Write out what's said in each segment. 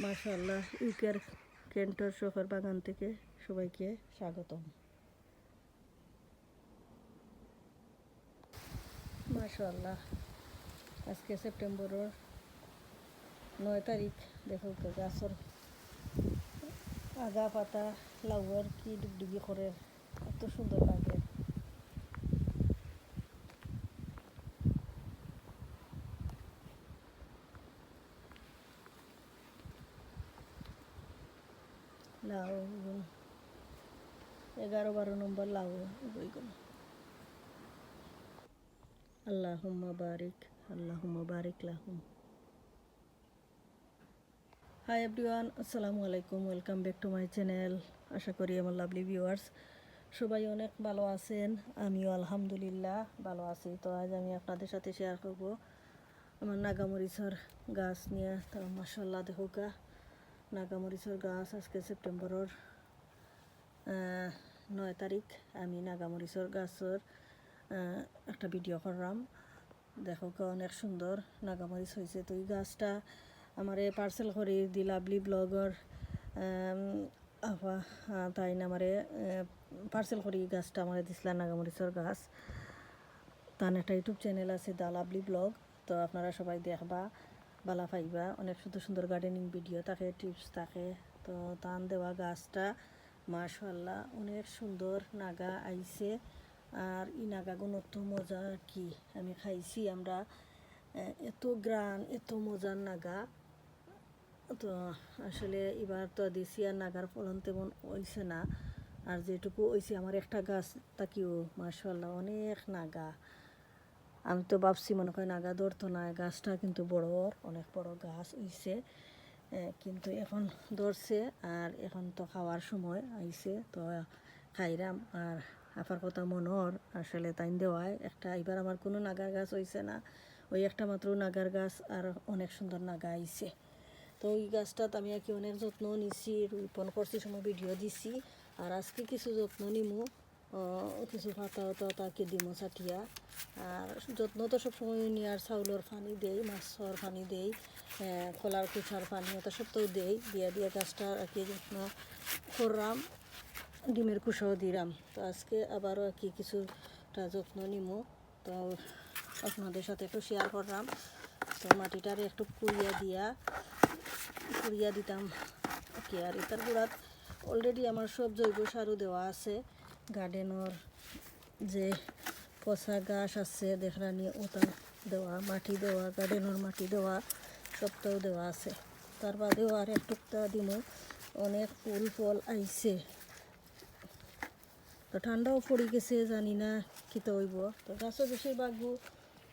মাশাল্লাহ ইউকের কেন্টর শোফার বাগান থেকে সবাইকে স্বাগতম। মাশাল্লাহ আজকে সেপ্টেম্বরের নয় তারিখ, দেখো গাছের আগা পাতা, লাউয়ের কি ডুগডুগি করে, এত সুন্দর লাগে লাউ এগারো বারো নম্বর লাউ বইগুলো আল্লাহুম্মা বারিক আল্লাহুম্মা বারিক লাহুম হাই এভরিওয়ান আসসালামু আলাইকুম welcome back to my channel আশা করি আমার লাভলি ভিউয়ার্স সবাই অনেক ভালো আছেন? আমিও আলহামদুলিল্লাহ ভালো আছি। তো আজ আমি আপনাদের সাথে শেয়ার করব আমার নাগামরিচর গাছ নিয়ে। তো মাসাল্লাহ গা। নাগামরিচর গাছ আজকে সেপ্টেম্বরের নয় তারিখ। আমি নাগামরিচর গাছের একটা ভিডিও করলাম। দেখো অনেক সুন্দর নাগামরিচ হয়েছে তো এই গাছটা আমার পার্সেল করে দি লাভলি ব্লগর তাই না আমারে পার্সেল করি গাছটা আমার দিছিলা নাগামরিচর গাছ তার একটা ইউটিউব চ্যানেল আছে দা লাভলি ব্লগ তো আপনারা সবাই দেখবা। বালা পাইবা, অনেক সুন্দর সুন্দর গার্ডেনিং ভিডিও থাকে টিপস থাকে। তো তান দেওয়া গাছটা মাশাল্লাহ অনেক সুন্দর নাগা আইছে। আর ই নাগাগুলো তো মজা কি? আমি খাইছি আমরা এত গ্রান, এত মজার নাগা। তো আসলে এবার তো দেশি আর নাগার ফলন তেমন হইছে না। আর যেটুকু হইছে, আমার একটা গাছ, তাকিও মাশাল্লাহ অনেক নাগা। আমি তো ভাবছি, মনে হয় নাগা ধরতো না গাছটা কিন্তু বড়, অনেক বড় গাছ হইছে। কিন্তু এখন ধরছে, আর এখন তো খাওয়ার সময় আইছে, তো খাইরাম। আর আপার কথা মনর, আসলে তাইন দেওয়ায়, একটা এবার আমার কোনো নাগার গাছ হইছে না। ওই একটা মাত্র নাগার গাছ, আর অনেক সুন্দর নাগা আইছে। তো ওই গাছটাত আমি আর কি অনেক যত্ন নিছি, রোপণ করছি, সময় ভিডিও দিছি। আর আজকে কিছু যত্ন নিমু। কিছু পাতা তাকে দিমু চাটিয়া আর যত্ন তো সবসময় নিয়ে আর চাউলের পানি দেই, মাছর পানি দেই খোলার কুচার পানি ওটা সবটাও দেই। দিয়া দিয়া গাছটা আর কি যত্ন করলাম ডিমের কুশাও দিলাম তো আজকে আবারও আর কি কিছুটা যত্ন নিমু। তো আপনাদের সাথে একটু শেয়ার করলাম তো মাটিটার একটু কুড়িয়া দিয়া, কুড়িয়া দিতাম কি। আর এটার গুড়াত অলরেডি আমার সব জৈব সারও দেওয়া আছে। গার্ডেনের যে পচা গাছ আছে দেখরানি ওটা দেওয়া, মাটি দেওয়া, গার্ডেনের মাটি দেওয়া, সবটাও দেওয়া আছে। তার বাদেও আর একটুকটা দিনও অনেক ফুল ফল আইছে। তো ঠান্ডাও পড়ে গেছে, জানি না কিতা হইব। তো গাছও বেশিরভাগ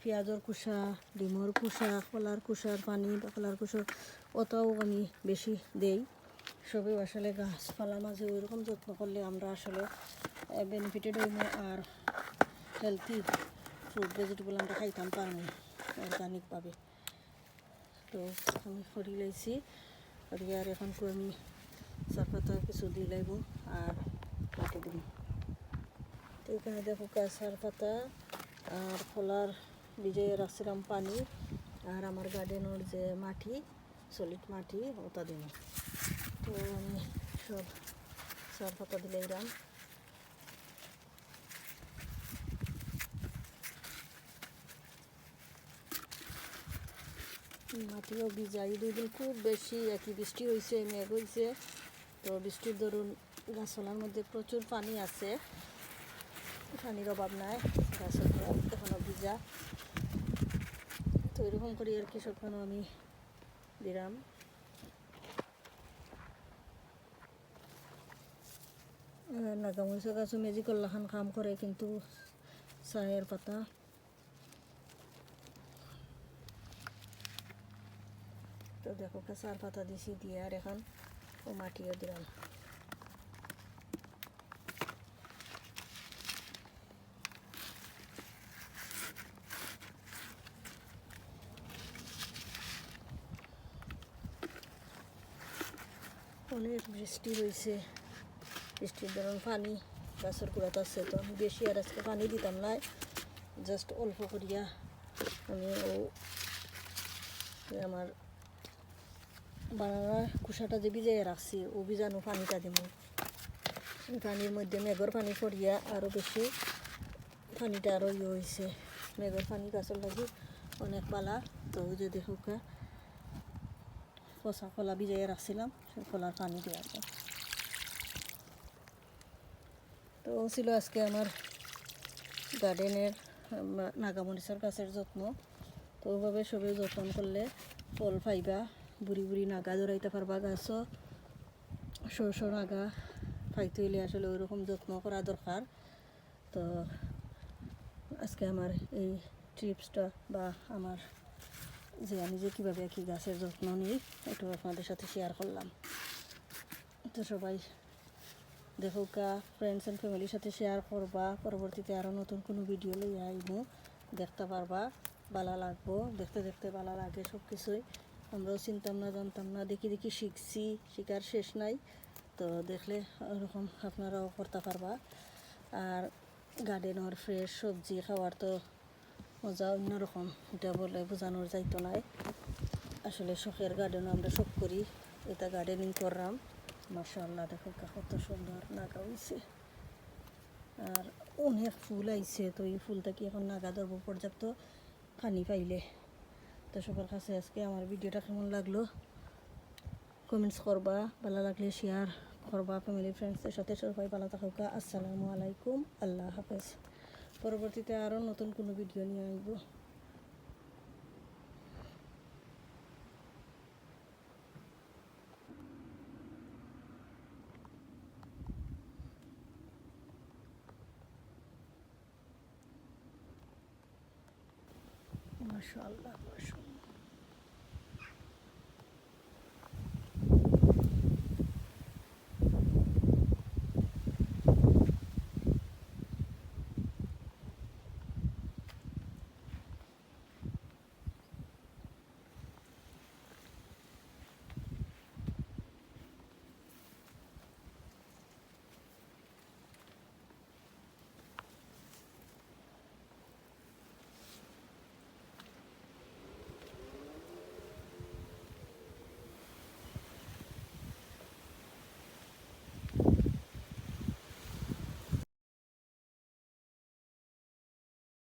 পেঁয়াজর কুসা ডিমর কুসা কলার কুসার পানি বা কলার কুসার ওটাও আমি বেশি দেই। সবই আসলে গাছপালা মাঝে ওইরকম যত্ন করলে আমরা আসলে বেনিফিটেড হইব আর হেলথি ফ্রুট ভেজিটেবল আমরা খাইতাম পারব অর্গানিকভাবে তো আমি সরি লাইছি আর এখন আমি চাপাতা কিছু দিয়ে লাইব আর কেটে দিব তো এখানে দেখো কাঁচার পাতা আর খোলার ভিজিয়ে রাখছিলাম পানি আর আমার গার্ডেনের যে মাটি সলিড মাটি, ওটা দিন তো আমি সব চার পাতা দিলে মাটিও দুই দিন খুব বেশি একই বৃষ্টি হয়েছে মেঘ হয়েছে তো বৃষ্টির দরুন গাছলার মধ্যে প্রচুর পানি আছে। পানির অভাব নাই গাছের গোড়া এখনও ভিজা। তো এরকম করি আর কি সবখানে আমি দিলাম। নাগামরিচা গাছও মেজি কল্লাখান কাম করে, কিন্তু চায়ের পাতা তো দেখো চার পাতা দিছি দিয়ে আর এখন ও মাটিও দিলাম। অনেক বৃষ্টি হয়েছে। বৃষ্টির ধরুন পানি, গাছের গোড়াত আছে, তো আমি বেশি আর আজকে পানি দিতাম না। জাস্ট অল্প করিয়া আমি ও আমার বানানা কুসাটা যে ভিজাইয়া রাখছি, ও ভিজানো পানিটা দিব পানির মধ্যে মেঘর পানি পড়িয়া আরও বেশি পানিটা আরও ইয়ে হয়েছে মেঘর পানি গাছের লাগি অনেক পালা। তো ওই যে দেখুকা পচা কলা ভিজাইয়া রাখছিলাম, সেই কলার পানি দেওয়া তো ছিল আজকে আমার গার্ডেনের নাগামরিচের গাছের যত্ন। তো ওইভাবে সবে যত্ন করলে ফল পাইবা। বুড়ি বুড়ি নাগা জড়াইতে পারবা গাছও শস্য নাগা পাইতে হইলে আসলে ওইরকম যত্ন করা দরকার। তো আজকে আমার এই ট্রিপসটা বা আমার যে আমি যে কীভাবে কি গাছের যত্ন নিই একটু আপনাদের সাথে শেয়ার করলাম। তো সবাই দেখো কা ফ্রেন্ডস অ্যান্ড ফ্যামিলির সাথে শেয়ার করবা। পরবর্তীতে আরও নতুন কোনো ভিডিও লইয়া আইবো দেখতে পারবা, ভালো লাগবো। দেখতে দেখতে ভালো লাগে সব কিছুই আমরাও চিনতাম না, জানতাম না, দেখি দেখি শিখছি শিকার শেষ নাই। তো দেখলে ওরকম আপনারাও করতে পারবা। আর গার্ডেনের ফ্রেশ সবজি খাওয়ার তো মজা অন্যরকম, এটা বলে বোঝানোর যাইতো নাই আসলে শখের গার্ডেনও আমরা শখ করি, এটা গার্ডেনিং করলাম। মাশাআল্লাহ, দেখো কত সুন্দর নাগা হয়েছে আর অনেক ফুল আইছে, তো এই ফুলটা কি এখন নাগা ধরবো পর্যাপ্ত? পানি পাইলে। তো সবার কাছে আজকে আমার ভিডিওটা কেমন লাগল? কমেন্টস করবা, ভালো লাগলে শেয়ার করবা ফ্যামিলি ফ্রেন্ডসদের সাথে সবাই ভালো থাকুকা আসসালামু আলাইকুম, আল্লাহ হাফেজ। পরবর্তীতে আরও নতুন কোনো ভিডিও নিয়ে আসব। Maşallah maşallah.